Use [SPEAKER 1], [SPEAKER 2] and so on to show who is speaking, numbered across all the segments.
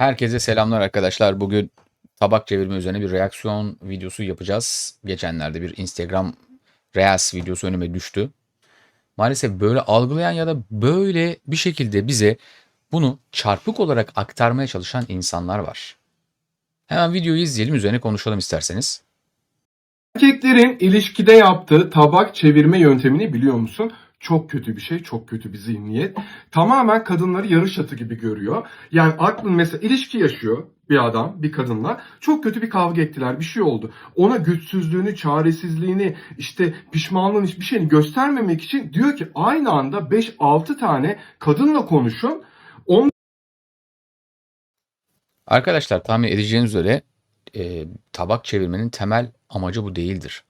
[SPEAKER 1] Herkese selamlar arkadaşlar. Bugün tabak çevirme üzerine bir reaksiyon videosu yapacağız. Geçenlerde bir Instagram Reels videosu önüme düştü. Maalesef böyle algılayan ya da böyle bir şekilde bize bunu çarpık olarak aktarmaya çalışan insanlar var. Hemen videoyu izleyelim üzerine konuşalım isterseniz.
[SPEAKER 2] Erkeklerin ilişkide yaptığı tabak çevirme yöntemini biliyor musun? Çok kötü bir şey, çok kötü bir zihniyet. Tamamen kadınları yarış atı gibi görüyor. Yani aklın mesela ilişki yaşıyor bir adam, bir kadınla. Çok kötü bir kavga ettiler, bir şey oldu. Ona güçsüzlüğünü, çaresizliğini, işte pişmanlığını, hiçbir şeyini göstermemek için diyor ki aynı anda 5-6 tane kadınla konuşun.
[SPEAKER 1] Arkadaşlar tahmin edeceğiniz üzere e, tabak çevirmenin temel amacı bu değildir.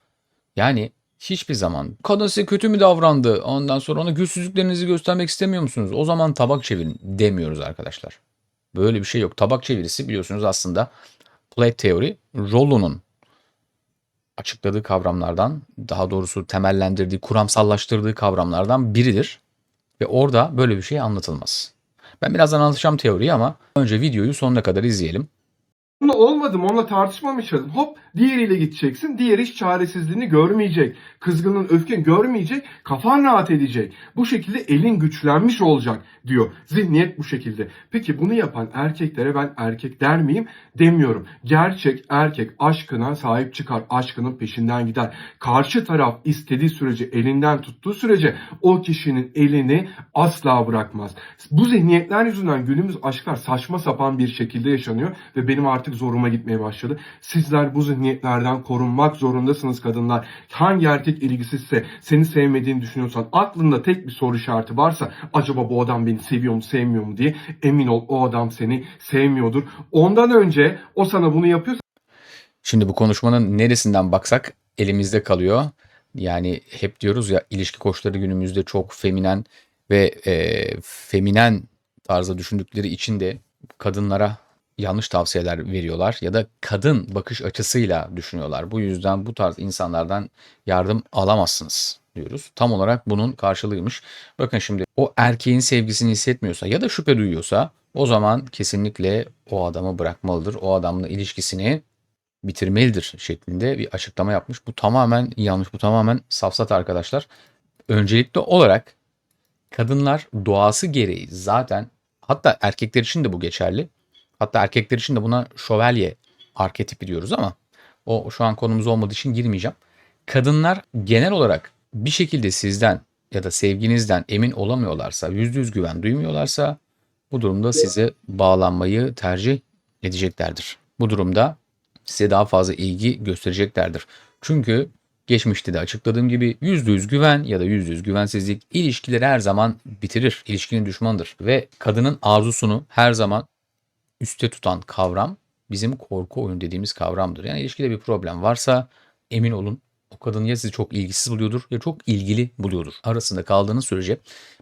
[SPEAKER 1] Yani hiçbir zaman kadın size kötü mü davrandı ondan sonra ona güçsüzlüklerinizi göstermek istemiyor musunuz? O zaman tabak çevirin demiyoruz arkadaşlar. Böyle bir şey yok. Tabak çevirisi biliyorsunuz aslında play teori Rollo'nun açıkladığı kavramlardan daha doğrusu temellendirdiği, kuramsallaştırdığı kavramlardan biridir. Ve orada böyle bir şey anlatılmaz. Ben birazdan anlatacağım teoriyi ama önce videoyu sonuna kadar izleyelim.
[SPEAKER 2] Onunla olmadım, onunla tartışmamışsın. Hop diğeriyle gideceksin. Diğeri hiç çaresizliğini görmeyecek. Kızgının öfkeni görmeyecek. Kafan rahat edecek. Bu şekilde elin güçlenmiş olacak diyor. Zihniyet bu şekilde. Peki bunu yapan erkeklere ben erkek der miyim? Demiyorum. Gerçek erkek aşkına sahip çıkar. Aşkının peşinden gider. Karşı taraf istediği sürece elinden tuttuğu sürece o kişinin elini asla bırakmaz. Bu zihniyetler yüzünden günümüz aşklar saçma sapan bir şekilde yaşanıyor ve benim artık zoruma gitmeye başladı. Sizler bu zihniyetlerden korunmak zorundasınız kadınlar. Hangi erkek ilgisizse seni sevmediğini düşünüyorsan aklında tek bir soru işareti varsa acaba bu adam beni seviyor mu sevmiyor mu diye emin ol o adam seni sevmiyordur. Ondan önce o sana bunu yapıyorsa
[SPEAKER 1] Şimdi bu konuşmanın neresinden baksak elimizde kalıyor. Yani hep diyoruz ya ilişki koçları günümüzde çok feminen ve e, feminen tarzda düşündükleri için de kadınlara yanlış tavsiyeler veriyorlar ya da kadın bakış açısıyla düşünüyorlar. Bu yüzden bu tarz insanlardan yardım alamazsınız diyoruz. Tam olarak bunun karşılığıymış. Bakın şimdi o erkeğin sevgisini hissetmiyorsa ya da şüphe duyuyorsa o zaman kesinlikle o adamı bırakmalıdır. O adamla ilişkisini bitirmelidir şeklinde bir açıklama yapmış. Bu tamamen yanlış, bu tamamen safsat arkadaşlar. Öncelikli olarak kadınlar doğası gereği zaten hatta erkekler için de bu geçerli. Hatta erkekler için de buna şövalye arketipi diyoruz ama o şu an konumuz olmadığı için girmeyeceğim. Kadınlar genel olarak bir şekilde sizden ya da sevginizden emin olamıyorlarsa, yüzde yüz güven duymuyorlarsa bu durumda size bağlanmayı tercih edeceklerdir. Bu durumda size daha fazla ilgi göstereceklerdir. Çünkü geçmişte de açıkladığım gibi %100 güven ya da %100 güvensizlik ilişkileri her zaman bitirir. İlişkinin düşmanıdır. Ve kadının arzusunu her zaman üste tutan kavram bizim korku oyunu dediğimiz kavramdır. Yani ilişkide bir problem varsa emin olun o kadın ya sizi çok ilgisiz buluyordur ya çok ilgili buluyordur. Arasında kaldığınız sürece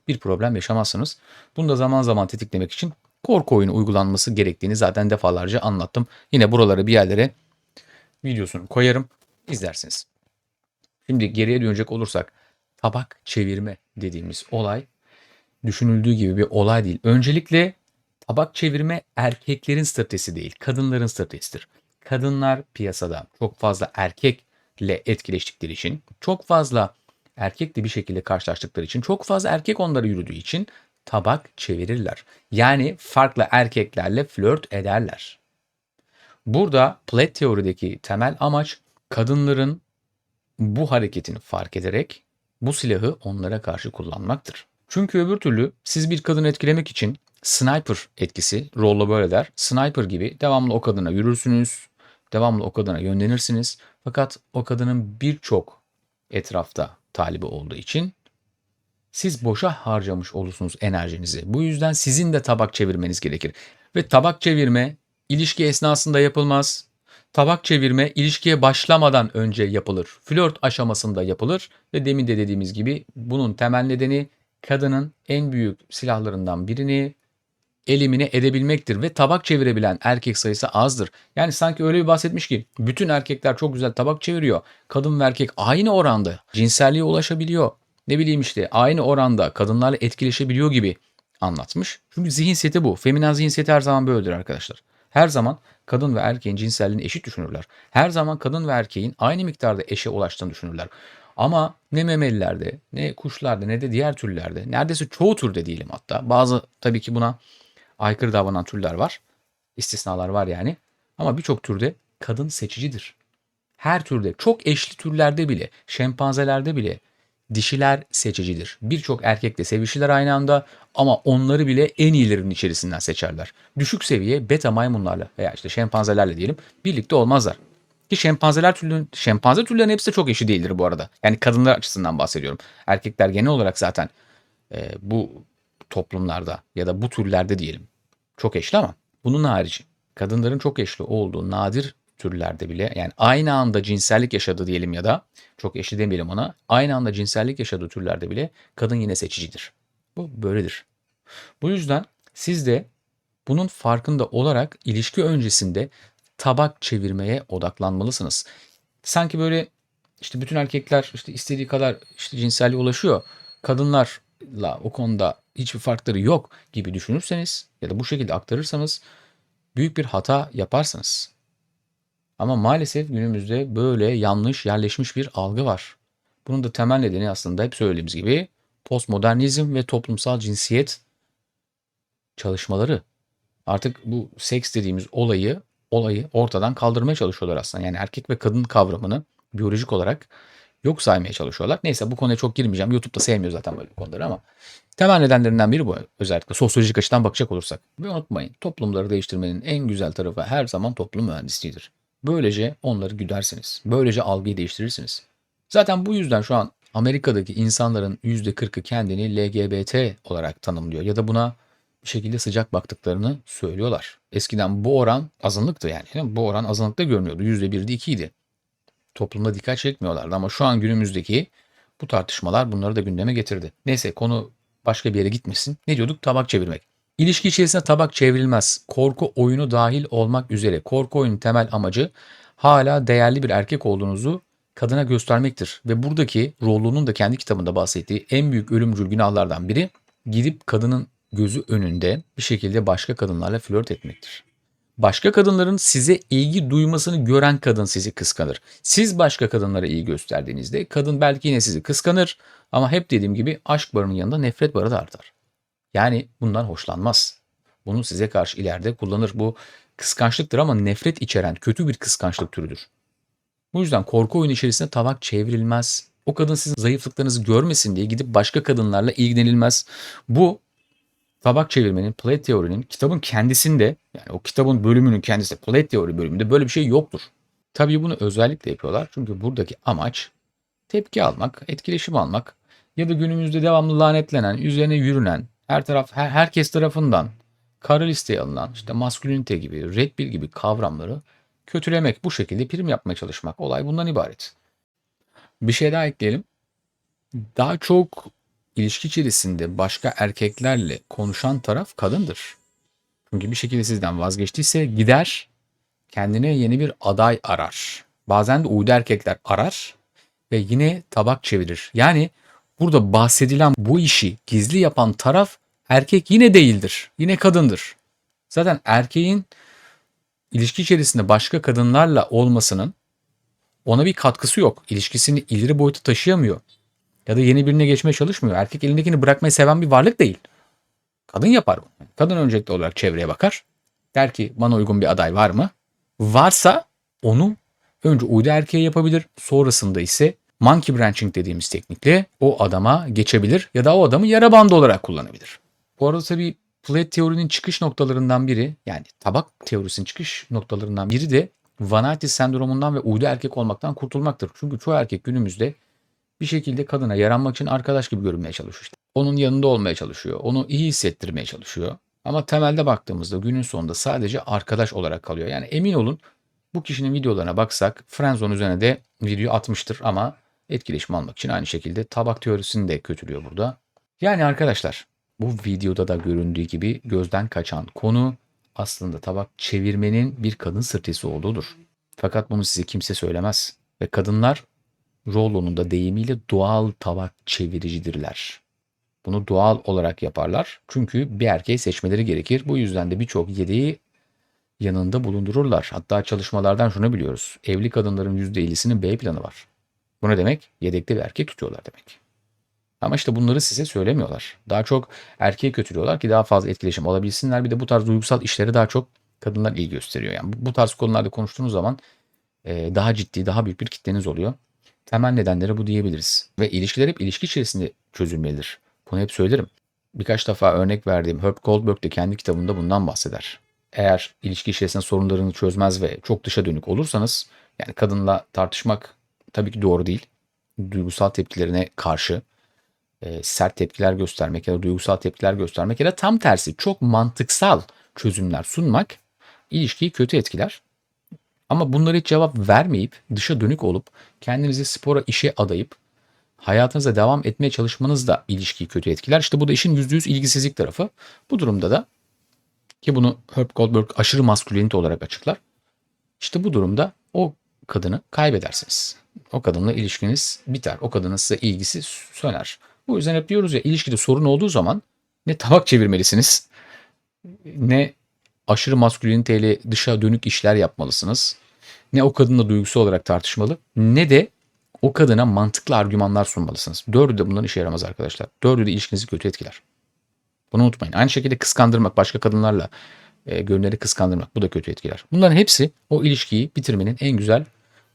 [SPEAKER 1] bir problem yaşamazsınız. Bunu da zaman zaman tetiklemek için korku oyunu uygulanması gerektiğini zaten defalarca anlattım. Yine buralara bir yerlere videosunu koyarım. izlersiniz. Şimdi geriye dönecek olursak tabak çevirme dediğimiz olay düşünüldüğü gibi bir olay değil. Öncelikle tabak çevirme erkeklerin stratejisi değil, kadınların stratejisidir. Kadınlar piyasada çok fazla erkekle etkileştikleri için, çok fazla erkekle bir şekilde karşılaştıkları için, çok fazla erkek onları yürüdüğü için tabak çevirirler. Yani farklı erkeklerle flört ederler. Burada Plaid teorideki temel amaç kadınların bu hareketini fark ederek bu silahı onlara karşı kullanmaktır. Çünkü öbür türlü siz bir kadını etkilemek için sniper etkisi rolla böyle der. Sniper gibi devamlı o kadına yürürsünüz, devamlı o kadına yönlenirsiniz. Fakat o kadının birçok etrafta talibi olduğu için siz boşa harcamış olursunuz enerjinizi. Bu yüzden sizin de tabak çevirmeniz gerekir. Ve tabak çevirme ilişki esnasında yapılmaz. Tabak çevirme ilişkiye başlamadan önce yapılır. Flört aşamasında yapılır ve demin de dediğimiz gibi bunun temel nedeni kadının en büyük silahlarından birini elimine edebilmektir ve tabak çevirebilen erkek sayısı azdır. Yani sanki öyle bir bahsetmiş ki bütün erkekler çok güzel tabak çeviriyor. Kadın ve erkek aynı oranda cinselliğe ulaşabiliyor. Ne bileyim işte aynı oranda kadınlarla etkileşebiliyor gibi anlatmış. Çünkü zihinsiyeti bu. Feminen zihinsiyeti her zaman böyledir arkadaşlar. Her zaman kadın ve erkeğin cinselliğini eşit düşünürler. Her zaman kadın ve erkeğin aynı miktarda eşe ulaştığını düşünürler. Ama ne memelilerde, ne kuşlarda, ne de diğer türlerde, neredeyse çoğu türde diyelim hatta. Bazı tabii ki buna aykırı davranan türler var. İstisnalar var yani. Ama birçok türde kadın seçicidir. Her türde, çok eşli türlerde bile, şempanzelerde bile dişiler seçicidir. Birçok erkekle sevişirler aynı anda ama onları bile en iyilerinin içerisinden seçerler. Düşük seviye beta maymunlarla veya işte şempanzelerle diyelim birlikte olmazlar. Ki şempanzeler türünün, şempanze türlerinin hepsi de çok eşi değildir bu arada. Yani kadınlar açısından bahsediyorum. Erkekler genel olarak zaten e, bu toplumlarda ya da bu türlerde diyelim çok eşli ama bunun harici kadınların çok eşli olduğu nadir türlerde bile yani aynı anda cinsellik yaşadığı diyelim ya da çok eşli demeyelim ona aynı anda cinsellik yaşadığı türlerde bile kadın yine seçicidir. Bu böyledir. Bu yüzden siz de bunun farkında olarak ilişki öncesinde tabak çevirmeye odaklanmalısınız. Sanki böyle işte bütün erkekler işte istediği kadar işte cinselliğe ulaşıyor. Kadınlarla o konuda hiçbir farkları yok gibi düşünürseniz ya da bu şekilde aktarırsanız büyük bir hata yaparsınız. Ama maalesef günümüzde böyle yanlış yerleşmiş bir algı var. Bunun da temel nedeni aslında hep söylediğimiz gibi postmodernizm ve toplumsal cinsiyet çalışmaları. Artık bu seks dediğimiz olayı olayı ortadan kaldırmaya çalışıyorlar aslında. Yani erkek ve kadın kavramını biyolojik olarak yok saymaya çalışıyorlar. Neyse bu konuya çok girmeyeceğim. YouTube'da sevmiyor zaten böyle konuları ama temel nedenlerinden biri bu. Özellikle sosyolojik açıdan bakacak olursak. Ve unutmayın toplumları değiştirmenin en güzel tarafı her zaman toplum mühendisliğidir. Böylece onları güdersiniz. Böylece algıyı değiştirirsiniz. Zaten bu yüzden şu an Amerika'daki insanların %40'ı kendini LGBT olarak tanımlıyor ya da buna bir şekilde sıcak baktıklarını söylüyorlar. Eskiden bu oran azınlıktı yani. Bu oran azınlıkta görünüyordu. %1'di 2'ydi. Toplumda dikkat çekmiyorlardı ama şu an günümüzdeki bu tartışmalar bunları da gündeme getirdi. Neyse konu başka bir yere gitmesin. Ne diyorduk? Tabak çevirmek. İlişki içerisinde tabak çevrilmez. Korku oyunu dahil olmak üzere. Korku oyunun temel amacı hala değerli bir erkek olduğunuzu kadına göstermektir. Ve buradaki Rollo'nun da kendi kitabında bahsettiği en büyük ölümcül günahlardan biri gidip kadının gözü önünde bir şekilde başka kadınlarla flört etmektir. Başka kadınların size ilgi duymasını gören kadın sizi kıskanır. Siz başka kadınlara iyi gösterdiğinizde kadın belki yine sizi kıskanır ama hep dediğim gibi aşk barının yanında nefret barı da artar. Yani bundan hoşlanmaz. Bunu size karşı ileride kullanır. Bu kıskançlıktır ama nefret içeren kötü bir kıskançlık türüdür. Bu yüzden korku oyunu içerisinde tabak çevrilmez. O kadın sizin zayıflıklarınızı görmesin diye gidip başka kadınlarla ilgilenilmez. Bu tabak çevirmenin, play teorinin kitabın kendisinde yani o kitabın bölümünün kendisi play teori bölümünde böyle bir şey yoktur. Tabii bunu özellikle yapıyorlar çünkü buradaki amaç tepki almak, etkileşim almak ya da günümüzde devamlı lanetlenen, üzerine yürünen, her taraf her, herkes tarafından kara listeye alınan işte maskülinite gibi, red pill gibi kavramları kötülemek, bu şekilde prim yapmaya çalışmak. Olay bundan ibaret. Bir şey daha ekleyelim. Daha çok ilişki içerisinde başka erkeklerle konuşan taraf kadındır. Çünkü bir şekilde sizden vazgeçtiyse gider kendine yeni bir aday arar. Bazen de uydu erkekler arar ve yine tabak çevirir. Yani burada bahsedilen bu işi gizli yapan taraf erkek yine değildir. Yine kadındır. Zaten erkeğin ilişki içerisinde başka kadınlarla olmasının ona bir katkısı yok. İlişkisini ileri boyuta taşıyamıyor. Ya da yeni birine geçmeye çalışmıyor. Erkek elindekini bırakmayı seven bir varlık değil. Kadın yapar bunu. Kadın öncelikli olarak çevreye bakar. Der ki bana uygun bir aday var mı? Varsa onu önce uydu erkeğe yapabilir. Sonrasında ise monkey branching dediğimiz teknikle o adama geçebilir ya da o adamı yara bandı olarak kullanabilir. Bu arada tabii Flat teorinin çıkış noktalarından biri yani tabak teorisinin çıkış noktalarından biri de Vanatti sendromundan ve uydu erkek olmaktan kurtulmaktır. Çünkü çoğu erkek günümüzde bir şekilde kadına yaranmak için arkadaş gibi görünmeye çalışıyor. İşte. Onun yanında olmaya çalışıyor. Onu iyi hissettirmeye çalışıyor. Ama temelde baktığımızda günün sonunda sadece arkadaş olarak kalıyor. Yani emin olun bu kişinin videolarına baksak Friendzone üzerine de video atmıştır ama etkileşim almak için aynı şekilde tabak teorisini de kötülüyor burada. Yani arkadaşlar bu videoda da göründüğü gibi gözden kaçan konu aslında tabak çevirmenin bir kadın sırtısı olduğudur. Fakat bunu size kimse söylemez. Ve kadınlar Rollo'nun da deyimiyle doğal tabak çeviricidirler. Bunu doğal olarak yaparlar. Çünkü bir erkeği seçmeleri gerekir. Bu yüzden de birçok yedeği yanında bulundururlar. Hatta çalışmalardan şunu biliyoruz. Evli kadınların %50'sinin B planı var. Bu ne demek? Yedekte bir erkek tutuyorlar demek. Ama işte bunları size söylemiyorlar. Daha çok erkeği kötülüyorlar ki daha fazla etkileşim olabilsinler. Bir de bu tarz duygusal işlere daha çok kadınlar ilgi gösteriyor. Yani bu tarz konularda konuştuğunuz zaman daha ciddi, daha büyük bir kitleniz oluyor. Temel nedenleri bu diyebiliriz. Ve ilişkiler hep ilişki içerisinde çözülmelidir. Bunu hep söylerim. Birkaç defa örnek verdiğim Herb Goldberg de kendi kitabında bundan bahseder. Eğer ilişki içerisinde sorunlarını çözmez ve çok dışa dönük olursanız yani kadınla tartışmak tabii ki doğru değil. Duygusal tepkilerine karşı e, sert tepkiler göstermek ya da duygusal tepkiler göstermek ya da tam tersi çok mantıksal çözümler sunmak ilişkiyi kötü etkiler. Ama bunlara hiç cevap vermeyip dışa dönük olup kendinizi spora işe adayıp hayatınıza devam etmeye çalışmanız da ilişkiyi kötü etkiler. İşte bu da işin %100 ilgisizlik tarafı. Bu durumda da ki bunu Herb Goldberg aşırı maskülenite olarak açıklar. İşte bu durumda o kadını kaybedersiniz. O kadınla ilişkiniz biter. O kadının size ilgisi söner. Bu yüzden hep diyoruz ya ilişkide sorun olduğu zaman ne tabak çevirmelisiniz ne aşırı masküleniteyle dışa dönük işler yapmalısınız. Ne o kadınla duygusal olarak tartışmalı ne de o kadına mantıklı argümanlar sunmalısınız. Dördü de bundan işe yaramaz arkadaşlar. Dördü de ilişkinizi kötü etkiler. Bunu unutmayın. Aynı şekilde kıskandırmak, başka kadınlarla e, gönülleri kıskandırmak bu da kötü etkiler. Bunların hepsi o ilişkiyi bitirmenin en güzel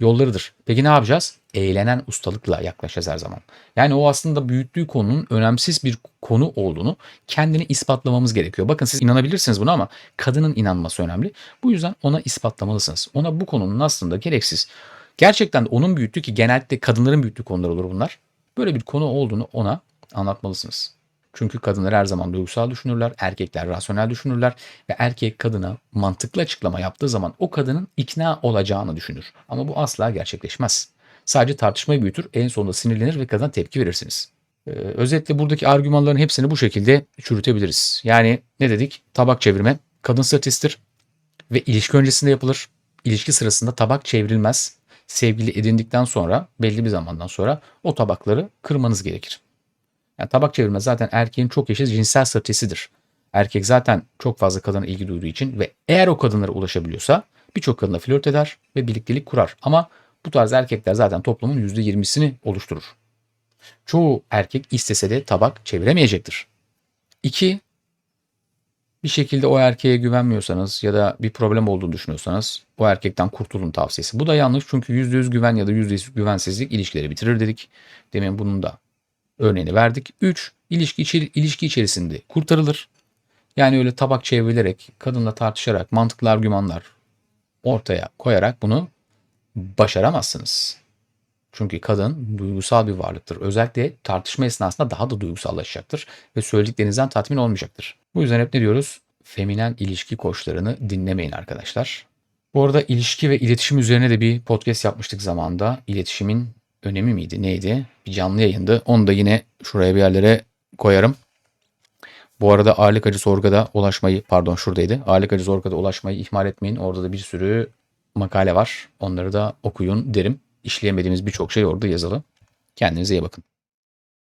[SPEAKER 1] yollarıdır. Peki ne yapacağız? Eğlenen ustalıkla yaklaşacağız her zaman. Yani o aslında büyüttüğü konunun önemsiz bir konu olduğunu kendini ispatlamamız gerekiyor. Bakın siz inanabilirsiniz buna ama kadının inanması önemli. Bu yüzden ona ispatlamalısınız. Ona bu konunun aslında gereksiz. Gerçekten de onun büyüttüğü ki genellikle kadınların büyüttüğü konular olur bunlar. Böyle bir konu olduğunu ona anlatmalısınız. Çünkü kadınlar her zaman duygusal düşünürler, erkekler rasyonel düşünürler ve erkek kadına mantıklı açıklama yaptığı zaman o kadının ikna olacağını düşünür. Ama bu asla gerçekleşmez. Sadece tartışmayı büyütür, en sonunda sinirlenir ve kadına tepki verirsiniz. Ee, özetle buradaki argümanların hepsini bu şekilde çürütebiliriz. Yani ne dedik? Tabak çevirme kadın statistiğir ve ilişki öncesinde yapılır. İlişki sırasında tabak çevrilmez. Sevgili edindikten sonra belli bir zamandan sonra o tabakları kırmanız gerekir. Yani tabak çevirme zaten erkeğin çok eşit cinsel stratejisidir. Erkek zaten çok fazla kadına ilgi duyduğu için ve eğer o kadınlara ulaşabiliyorsa birçok kadınla flört eder ve birliktelik kurar. Ama bu tarz erkekler zaten toplumun %20'sini oluşturur. Çoğu erkek istese de tabak çeviremeyecektir. İki, bir şekilde o erkeğe güvenmiyorsanız ya da bir problem olduğunu düşünüyorsanız o erkekten kurtulun tavsiyesi. Bu da yanlış çünkü %100 güven ya da %100 güvensizlik ilişkileri bitirir dedik. Demin bunun da örneğini verdik. 3. İlişki, içeri, ilişki içerisinde kurtarılır. Yani öyle tabak çevrilerek, kadınla tartışarak, mantıklı argümanlar ortaya koyarak bunu başaramazsınız. Çünkü kadın duygusal bir varlıktır. Özellikle tartışma esnasında daha da duygusallaşacaktır ve söylediklerinizden tatmin olmayacaktır. Bu yüzden hep ne diyoruz? Feminen ilişki koçlarını dinlemeyin arkadaşlar. Bu arada ilişki ve iletişim üzerine de bir podcast yapmıştık zamanda. İletişimin önemi miydi neydi? Bir canlı yayındı. Onu da yine şuraya bir yerlere koyarım. Bu arada ağırlık acı sorgada ulaşmayı pardon şuradaydı. Ağırlık acı sorgada ulaşmayı ihmal etmeyin. Orada da bir sürü makale var. Onları da okuyun derim. İşleyemediğimiz birçok şey orada yazılı. Kendinize iyi bakın.